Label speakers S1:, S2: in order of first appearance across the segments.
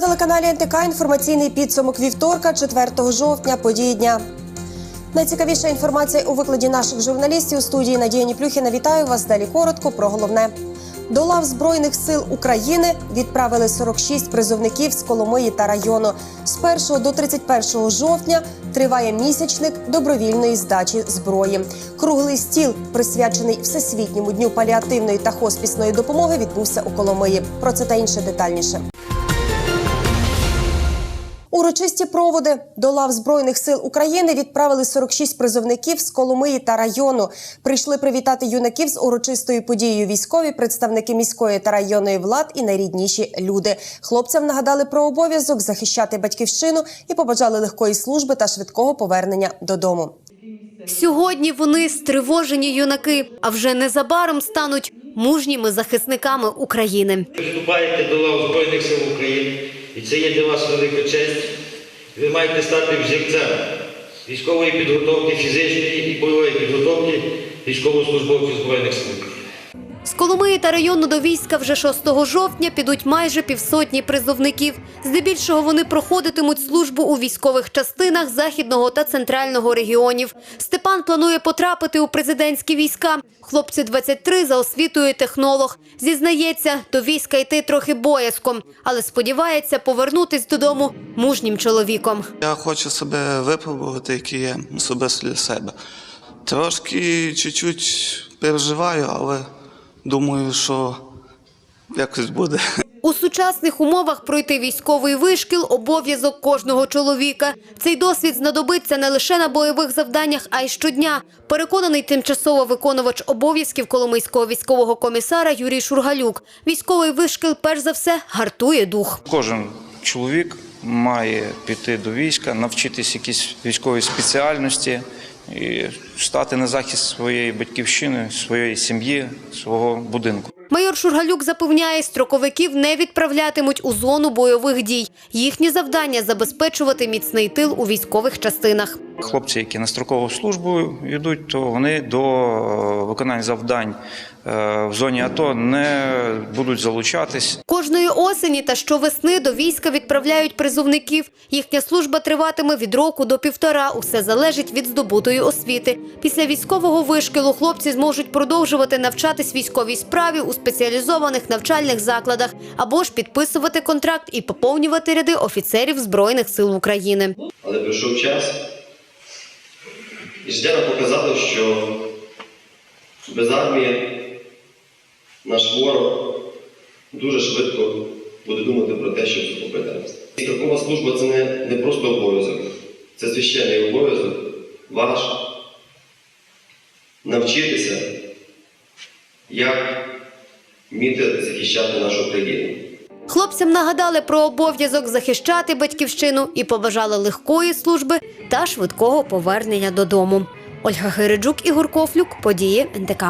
S1: На телеканалі НТК інформаційний підсумок вівторка, 4 жовтня, події дня. Найцікавіша інформація у викладі наших журналістів у студії Надія Ніплюхіна. Вітаю вас. Далі коротко про головне. До лав Збройних сил України відправили 46 призовників з Коломиї та району. З 1 до 31 жовтня триває місячник добровільної здачі зброї. Круглий стіл, присвячений Всесвітньому дню паліативної та хоспісної допомоги, відбувся у Коломиї. Про це та інше детальніше. Урочисті проводи до лав збройних сил України відправили 46 призовників з Коломиї та району. Прийшли привітати юнаків з урочистою подією військові, представники міської та районної влад і найрідніші люди. Хлопцям нагадали про обов'язок захищати батьківщину і побажали легкої служби та швидкого повернення додому.
S2: Сьогодні вони стривожені юнаки, а вже незабаром стануть мужніми захисниками України.
S3: Ви вступаєте до лав Збройних сил України, і це є для вас велика честь. Ви маєте стати взірцем військової підготовки, фізичної і бойової підготовки військовослужбовців Збройних сил.
S2: З Коломиї та району до війська вже 6 жовтня підуть майже півсотні призовників. Здебільшого вони проходитимуть службу у військових частинах західного та центрального регіонів. Степан планує потрапити у президентські війська. Хлопці 23 за освітою технолог. Зізнається, до війська йти трохи боязком, але сподівається повернутись додому мужнім чоловіком.
S4: Я хочу себе випробувати, який я особисто для себе. Трошки чуть-чуть переживаю, але думаю, що якось буде.
S2: У сучасних умовах пройти військовий вишкіл – обов'язок кожного чоловіка. Цей досвід знадобиться не лише на бойових завданнях, а й щодня. Переконаний тимчасово виконувач обов'язків Коломийського військового комісара Юрій Шургалюк. Військовий вишкіл, перш за все, гартує дух.
S5: Кожен чоловік має піти до війська, навчитись якійсь військовій спеціальності і стати на захист своєї батьківщини, своєї сім'ї, свого будинку.
S2: Майор Шургалюк запевняє, строковиків не відправлятимуть у зону бойових дій. Їхнє завдання – забезпечувати міцний тил у військових частинах.
S5: Хлопці, які на строкову службу йдуть, то вони до е, виконання завдань в зоні АТО не будуть залучатись.
S2: Кожної осені та щовесни до війська відправляють призовників. Їхня служба триватиме від року до півтора. Усе залежить від здобутої освіти. Після військового вишкілу хлопці зможуть продовжувати навчатись військовій справі у спеціалізованих навчальних закладах або ж підписувати контракт і поповнювати ряди офіцерів Збройних сил України.
S6: Але прийшов час, і життя показало, що без армії наш ворог дуже швидко буде думати про те, щоб захопити нас. І такова служба це не, не просто обов'язок, це священний обов'язок ваш навчитися, як вміти захищати нашу країну.
S2: Хлопцям нагадали про обов'язок захищати батьківщину і побажали легкої служби та швидкого повернення додому. Ольга Гириджук, Ігор Кофлюк, події НТК.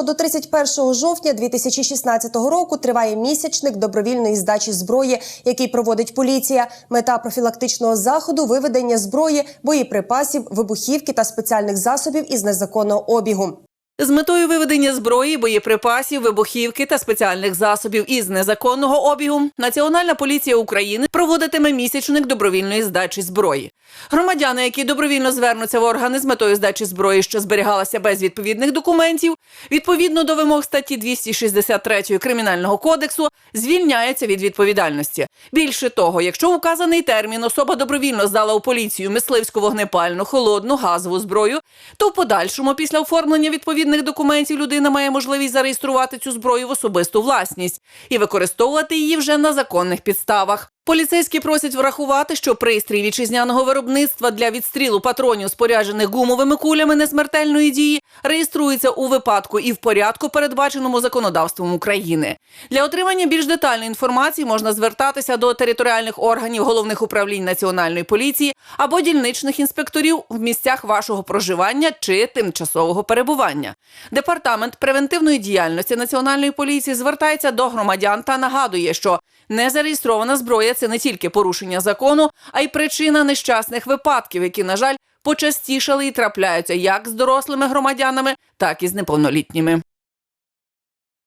S1: 1 до 31 жовтня 2016 року триває місячник добровільної здачі зброї, який проводить поліція. Мета профілактичного заходу виведення зброї, боєприпасів, вибухівки та спеціальних засобів із незаконного обігу.
S7: З метою виведення зброї, боєприпасів, вибухівки та спеціальних засобів із незаконного обігу Національна поліція України проводитиме місячник добровільної здачі зброї. Громадяни, які добровільно звернуться в органи з метою здачі зброї, що зберігалася без відповідних документів, відповідно до вимог статті 263 Кримінального кодексу, звільняються від відповідальності. Більше того, якщо указаний термін особа добровільно здала у поліцію мисливську вогнепальну, холодну, газову зброю, то в подальшому після оформлення відповідних документів людина має можливість зареєструвати цю зброю в особисту власність і використовувати її вже на законних підставах. Поліцейські просять врахувати, що пристрій вітчизняного виробництва для відстрілу патронів, споряджених гумовими кулями несмертельної дії, реєструється у випадку і в порядку, передбаченому законодавством України. Для отримання більш детальної інформації можна звертатися до територіальних органів головних управлінь національної поліції або дільничних інспекторів в місцях вашого проживання чи тимчасового перебування. Департамент превентивної діяльності національної поліції звертається до громадян та нагадує, що незареєстрована зброя це не тільки порушення закону, а й причина нещасних випадків, які, на жаль, почастішали і трапляються як з дорослими громадянами, так і з неповнолітніми.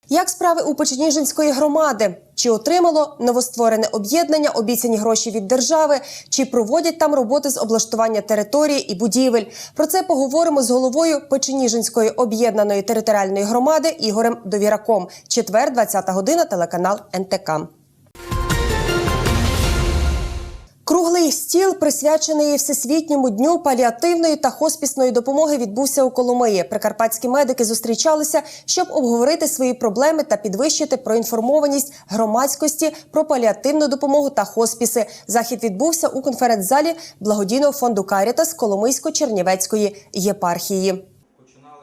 S1: Як справи у Печеніжинської громади? Чи отримало новостворене об'єднання обіцяні гроші від держави? Чи проводять там роботи з облаштування території і будівель? Про це поговоримо з головою Печеніжинської об'єднаної територіальної громади Ігорем Довіраком. Четвер, 20 година, телеканал НТК. Стіл, присвячений всесвітньому дню паліативної та хоспісної допомоги, відбувся у Коломиї. Прикарпатські медики зустрічалися, щоб обговорити свої проблеми та підвищити проінформованість громадськості про паліативну допомогу та хоспіси. Захід відбувся у конференц-залі благодійного фонду Карітас Коломийсько-Чернівецької єпархії.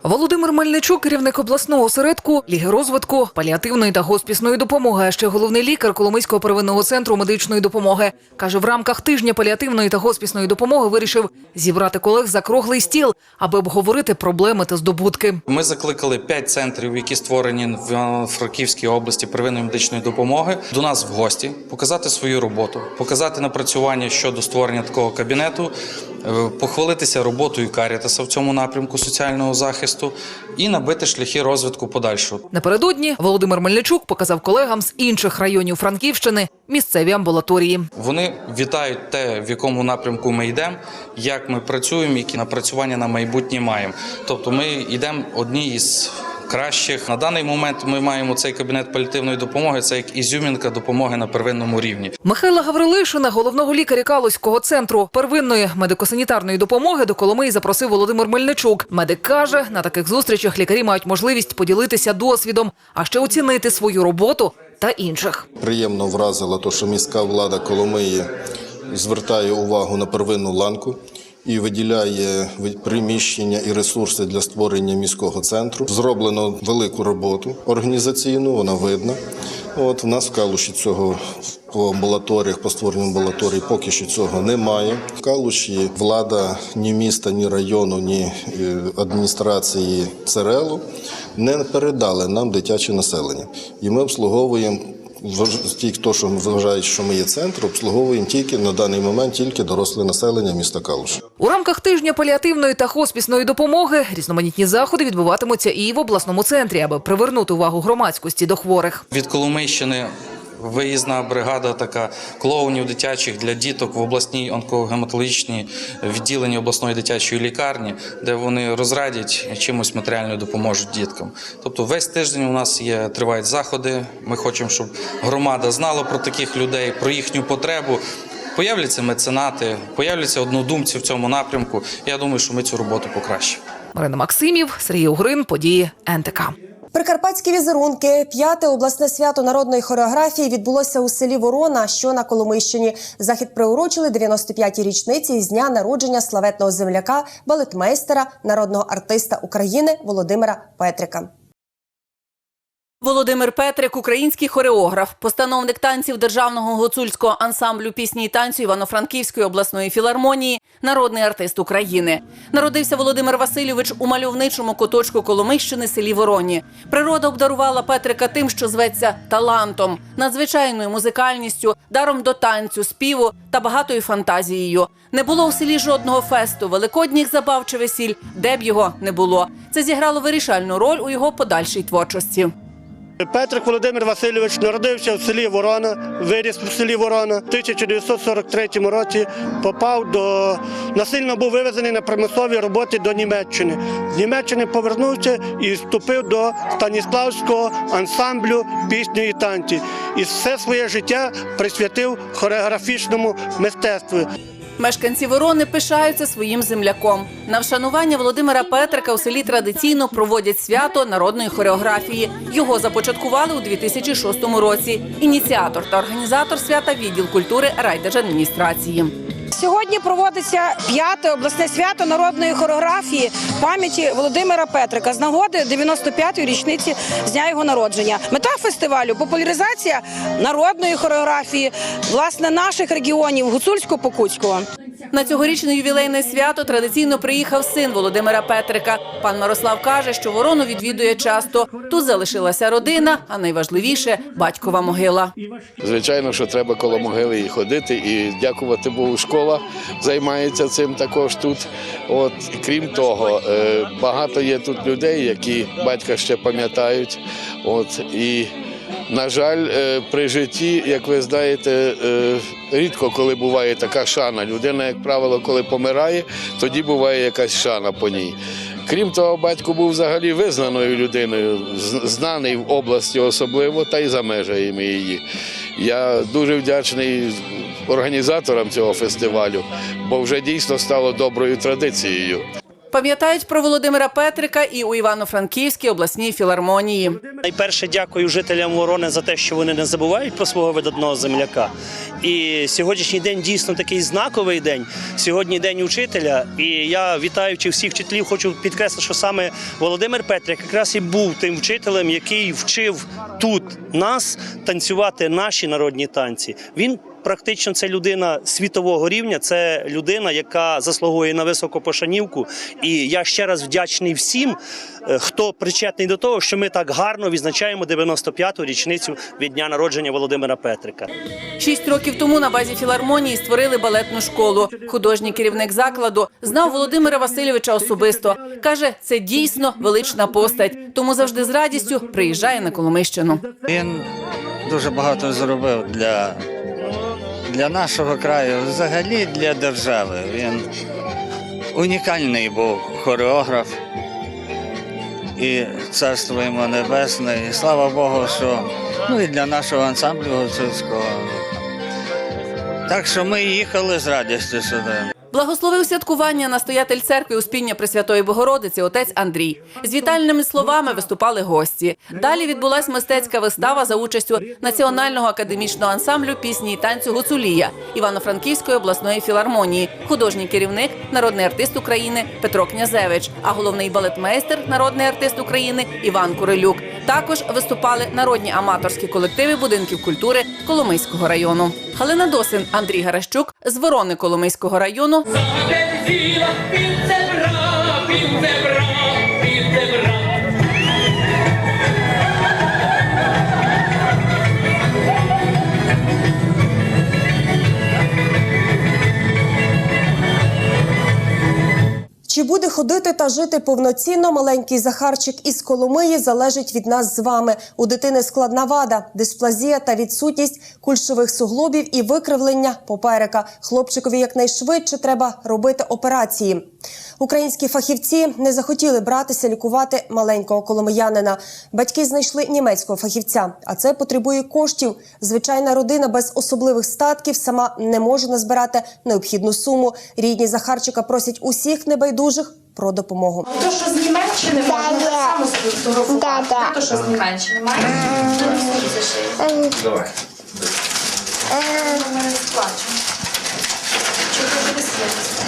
S8: Володимир Мельничук, керівник обласного осередку Ліги розвитку, паліативної та госпісної допомоги, а ще головний лікар Коломийського первинного центру медичної допомоги. Каже, в рамках тижня паліативної та госпісної допомоги вирішив зібрати колег за круглий стіл, аби обговорити проблеми та здобутки.
S9: Ми закликали п'ять центрів, які створені в Франківській області первинної медичної допомоги, до нас в гості, показати свою роботу, показати напрацювання щодо створення такого кабінету, похвалитися роботою Карітаса в цьому напрямку соціального захисту і набити шляхи розвитку подальшого.
S8: Напередодні Володимир Мельничук показав колегам з інших районів Франківщини місцеві амбулаторії.
S9: Вони вітають те, в якому напрямку ми йдемо, як ми працюємо, які напрацювання на майбутнє маємо. Тобто, ми йдемо одні із кращих. На даний момент ми маємо цей кабінет паліативної допомоги. Це як ізюмінка допомоги на первинному рівні.
S8: Михайла Гаврилишина, головного лікаря Калузького центру первинної медико-санітарної допомоги до Коломиї запросив Володимир Мельничук. Медик каже, на таких зустрічах лікарі мають можливість поділитися досвідом, а ще оцінити свою роботу та інших.
S10: Приємно вразило те, що міська влада Коломиї звертає увагу на первинну ланку і виділяє приміщення і ресурси для створення міського центру. Зроблено велику роботу організаційну, вона видна. От в нас в Калуші цього по амбулаторіях, по створенню амбулаторій поки що цього немає. В Калуші влада ні міста, ні району, ні е, адміністрації ЦРЛу не передали нам дитяче населення. І ми обслуговуємо ті, хто що вважають, що ми є центр, обслуговуємо тільки на даний момент тільки доросле населення міста Калуш.
S8: У рамках тижня паліативної та хоспісної допомоги різноманітні заходи відбуватимуться і в обласному центрі, аби привернути увагу громадськості до хворих.
S9: Від Коломийщини виїзна бригада така клоунів дитячих для діток в обласній онкогематологічній відділенні обласної дитячої лікарні, де вони розрадять чимось матеріально допоможуть діткам. Тобто весь тиждень у нас є тривають заходи. Ми хочемо, щоб громада знала про таких людей, про їхню потребу. Появляться меценати, появляться однодумці в цьому напрямку. Я думаю, що ми цю роботу покращимо.
S8: Марина Максимів, Сергій Угрин, події НТК.
S1: Прикарпатські візерунки, п'яте обласне свято народної хореографії відбулося у селі Ворона, що на Коломийщині. Захід приурочили 95-й річниці з дня народження славетного земляка, балетмейстера, народного артиста України Володимира Петрика.
S7: Володимир Петрик, український хореограф, постановник танців державного гуцульського ансамблю пісні і танцю Івано-Франківської обласної філармонії, народний артист України. Народився Володимир Васильович у мальовничому куточку Коломийщини селі Вороні. Природа обдарувала Петрика тим, що зветься талантом, надзвичайною музикальністю, даром до танцю, співу та багатою фантазією. Не було у селі жодного фесту, великодніх забав чи весіль, де б його не було. Це зіграло вирішальну роль у його подальшій творчості.
S11: Петрик Володимир Васильович народився в селі Ворона, виріс в селі Ворона. В 1943 році попав до насильно був вивезений на примусові роботи до Німеччини. З Німеччини повернувся і вступив до Станіславського ансамблю пісні і танці. І все своє життя присвятив хореографічному мистецтву.
S7: Мешканці Ворони пишаються своїм земляком. На вшанування Володимира Петрика у селі традиційно проводять свято народної хореографії. Його започаткували у 2006 році. Ініціатор та організатор свята відділ культури райдержадміністрації.
S12: Сьогодні проводиться п'яте обласне свято народної хореографії пам'яті Володимира Петрика з нагоди 95-ї річниці з дня його народження. Мета фестивалю популяризація народної хореографії, власне, наших регіонів Гуцульсько-Покутського.
S7: На цьогорічне ювілейне свято традиційно приїхав син Володимира Петрика. Пан Мирослав каже, що ворону відвідує часто. Тут залишилася родина, а найважливіше батькова могила.
S13: Звичайно, що треба коло могили і ходити, і дякувати Богу, школа займається цим також тут. От крім того, е, багато є тут людей, які батька ще пам'ятають. От і на жаль, е, при житті, як ви знаєте, е, рідко коли буває така шана. Людина, як правило, коли помирає, тоді буває якась шана по ній. Крім того, батько був взагалі визнаною людиною, знаний в області особливо, та й за межами її. Я дуже вдячний організаторам цього фестивалю, бо вже дійсно стало доброю традицією.
S7: Пам'ятають про Володимира Петрика і у Івано-Франківській обласній філармонії.
S14: Найперше дякую жителям Ворони за те, що вони не забувають про свого видатного земляка. І сьогоднішній день дійсно такий знаковий день. Сьогодні день учителя. І я вітаючи всіх вчителів, хочу підкреслити, що саме Володимир Петрик якраз і був тим вчителем, який вчив тут нас танцювати наші народні танці. Він Практично це людина світового рівня, це людина, яка заслуговує на високу пошанівку. І я ще раз вдячний всім, е, хто причетний до того, що ми так гарно відзначаємо 95-ту річницю від дня народження Володимира Петрика.
S7: Шість років тому на базі філармонії створили балетну школу. Художній керівник закладу знав Володимира Васильовича особисто. Каже, це дійсно велична постать, тому завжди з радістю приїжджає на Коломищину.
S15: Він дуже багато зробив для, для нашого краю, взагалі для держави. Він унікальний був хореограф. І царство йому небесне. І слава Богу, що ну і для нашого ансамблю гуцульського. Так що ми їхали з радістю сюди.
S7: Благословив святкування настоятель церкви Успіння Пресвятої Богородиці отець Андрій. З вітальними словами виступали гості. Далі відбулась мистецька вистава за участю Національного академічного ансамблю пісні і танцю Гуцулія Івано-Франківської обласної філармонії, художній керівник, народний артист України Петро Князевич, а головний балетмейстер, народний артист України Іван Курилюк. Також виступали народні аматорські колективи будинків культури Коломийського району. Галина Досин, Андрій Гаращук з Ворони Коломийського району.
S1: Чи буде ходити та жити повноцінно маленький Захарчик із Коломиї залежить від нас з вами. У дитини складна вада, дисплазія та відсутність кульшових суглобів і викривлення поперека. Хлопчикові якнайшвидше треба робити операції. Українські фахівці не захотіли братися лікувати маленького коломиянина. Батьки знайшли німецького фахівця, а це потребує коштів. Звичайна родина без особливих статків сама не може назбирати необхідну суму. Рідні Захарчика просять усіх небайдужих про допомогу.
S16: То, що з Німеччини можна так само сфотографувати. То, що з Німеччини має
S3: Давай.
S16: Ми не сплачемо. Чи ти буде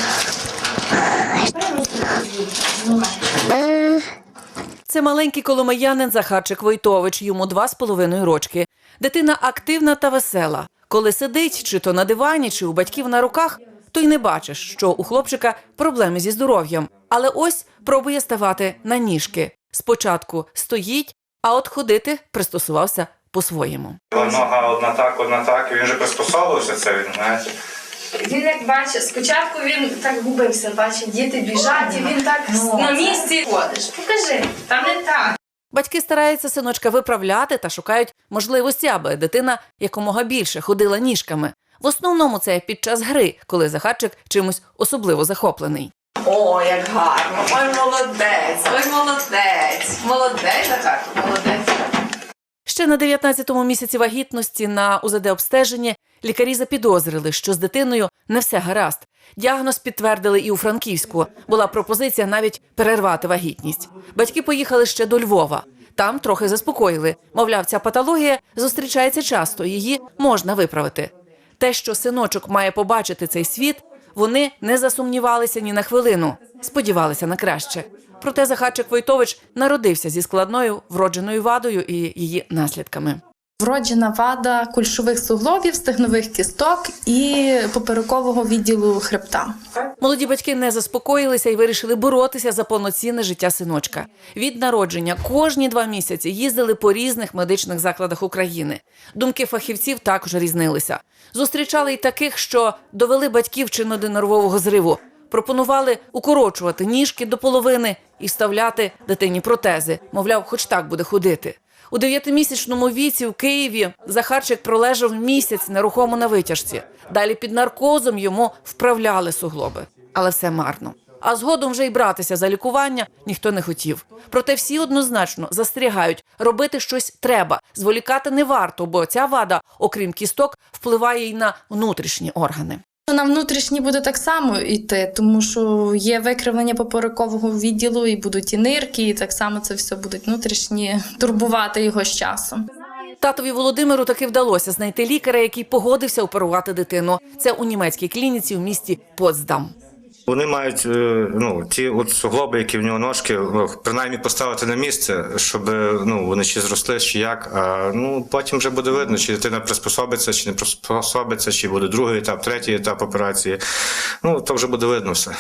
S7: Це маленький коломиянин Захарчик Войтович, йому два з половиною рочки. Дитина активна та весела. Коли сидить, чи то на дивані, чи у батьків на руках, то й не бачиш, що у хлопчика проблеми зі здоров'ям. Але ось пробує ставати на ніжки. Спочатку стоїть, а от ходити пристосувався по-своєму.
S17: Нога одна так, одна так, він вже пристосовувався це, він, знаєте.
S16: Він як бачить, спочатку він так губився, бачить, діти біжать, і він так на місці ходиш. Покажи, там не так.
S7: Батьки стараються синочка виправляти та шукають можливості, аби дитина якомога більше ходила ніжками. В основному це під час гри, коли Захарчик чимось особливо захоплений.
S16: О, як гарно, ой, молодець, ой, молодець. Молодець, Захарко, молодець.
S7: Ще на 19-му місяці вагітності на УЗД обстеженні лікарі запідозрили, що з дитиною не все гаразд. Діагноз підтвердили і у Франківську. Була пропозиція навіть перервати вагітність. Батьки поїхали ще до Львова. Там трохи заспокоїли. Мовляв, ця патологія зустрічається часто, її можна виправити. Те, що синочок має побачити цей світ, вони не засумнівалися ні на хвилину, сподівалися на краще. Проте Захарчик Войтович народився зі складною вродженою вадою і її наслідками.
S16: Вроджена вада кульшових суглобів, стегнових кісток і поперекового відділу хребта.
S7: Молоді батьки не заспокоїлися і вирішили боротися за повноцінне життя синочка. Від народження кожні два місяці їздили по різних медичних закладах України. Думки фахівців також різнилися. Зустрічали й таких, що довели батьків чинно до нервового зриву. Пропонували укорочувати ніжки до половини і вставляти дитині протези. Мовляв, хоч так буде ходити. У дев'ятимісячному віці в Києві Захарчик пролежав місяць нерухомо на витяжці. Далі під наркозом йому вправляли суглоби, але все марно. А згодом вже й братися за лікування ніхто не хотів. Проте всі однозначно застерігають, робити щось треба, зволікати не варто, бо ця вада, окрім кісток, впливає й на внутрішні органи.
S16: На внутрішній буде так само йти, тому що є викривлення поперекового відділу, і будуть і нирки, і так само це все будуть внутрішні турбувати його з часом.
S7: Татові Володимиру таки вдалося знайти лікаря, який погодився оперувати дитину. Це у німецькій клініці в місті Потсдам.
S17: Вони мають е, ну, ті от суглоби, які в нього ножки, ну, принаймні поставити на місце, щоб е, ну, вони чи зросли, чи як. А ну, потім вже буде видно, чи дитина приспособиться, чи не приспособиться, чи буде другий етап, третій етап операції. Ну, то вже буде видно все.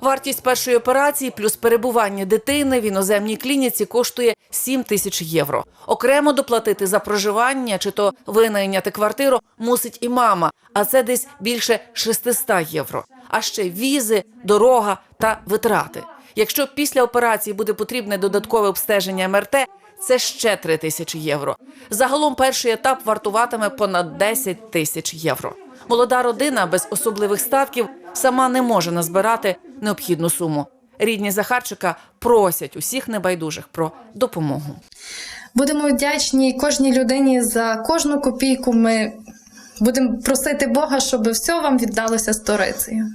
S7: Вартість першої операції плюс перебування дитини в іноземній клініці коштує 7 тисяч євро. Окремо доплатити за проживання чи то винайняти квартиру мусить і мама, а це десь більше 600 євро. А ще візи, дорога та витрати. Якщо після операції буде потрібне додаткове обстеження МРТ, це ще 3 тисячі євро. Загалом перший етап вартуватиме понад 10 тисяч євро. Молода родина без особливих статків сама не може назбирати необхідну суму. Рідні Захарчика просять усіх небайдужих про допомогу.
S16: Будемо вдячні кожній людині за кожну копійку. Ми будемо просити Бога, щоб все вам віддалося сторицею.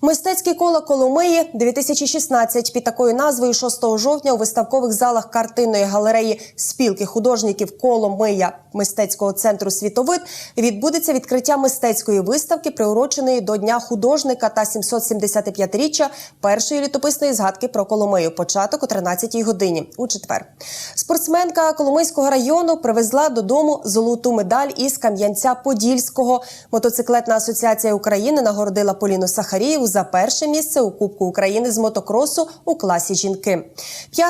S1: Мистецькі кола Коломиї 2016 під такою назвою 6 жовтня у виставкових залах картинної галереї спілки художників Коломия мистецького центру Світовид відбудеться відкриття мистецької виставки, приуроченої до Дня художника та 775-річчя першої літописної згадки про Коломию. Початок о 13-й годині у четвер. Спортсменка Коломийського району привезла додому золоту медаль із Кам'янця-Подільського. Мотоциклетна асоціація України нагородила Поліну Сахарієву за перше місце у Кубку України з мотокросу у класі жінки.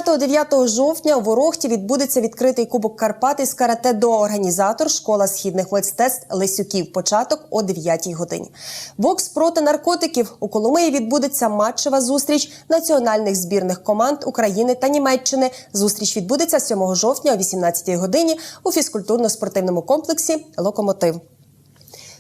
S1: 5-9 жовтня у Ворохті відбудеться відкритий Кубок Карпат із карате до організатор школа східних мистецтв Лисюків. Початок о 9 годині. Бокс проти наркотиків у Коломиї відбудеться матчева зустріч національних збірних команд України та Німеччини. Зустріч відбудеться 7 жовтня о 18 годині у фізкультурно-спортивному комплексі Локомотив.